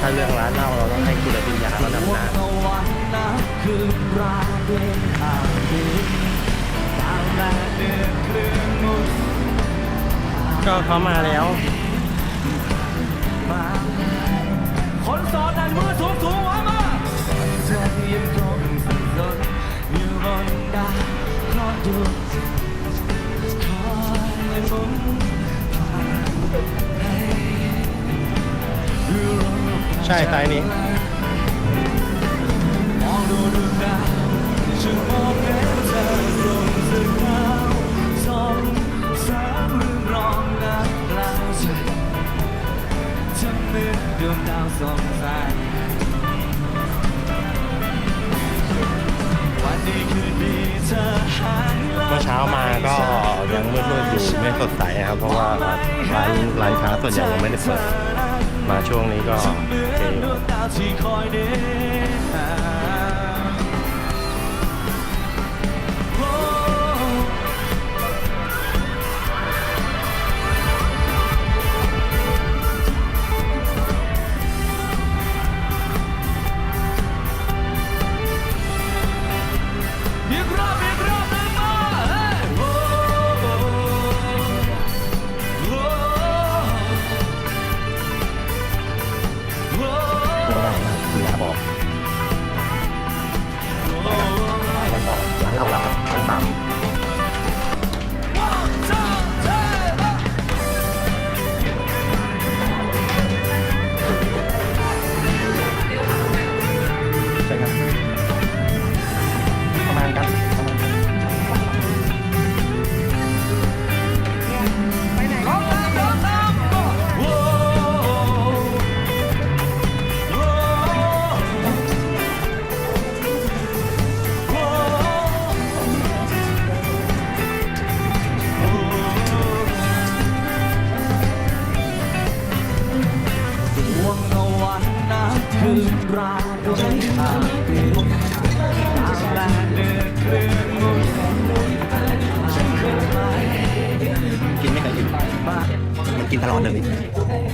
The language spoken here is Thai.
ถ้าเรื่องร้านเหล้าเราต้องให้คุณปริญญาระดับวน้ตะวันนับคืนราเดินทาดินตามแม่เดินเครื่องมุนำก็เขามาแล้ว คนสอนนั้นมือสูงสูงไว้มาเธอยังคงสับสนอยู่บนดาวคลอดดูคอยหมุนผ่าน ใช่ไซส์นี้ ดวงดาวสองสายวันนี้คืนดีเธอหายเมื่อเช้ามาก็ยังมืดๆอยู่ไม่สดใสครับ เพราะว่าร้านร้านค้าส่วนใหญ่ยังไม่ได้เปิด มาช่วงนี้ก็เหมืเคอนดวงดาวที่คอยเดินทางโอ้อีกรอบ คุ ราด้วยทางเดินตามแรงเดินเครื่องมุนฉันเคยไปกินไม่เคยหยุดบ้านมันกินตลอดเลย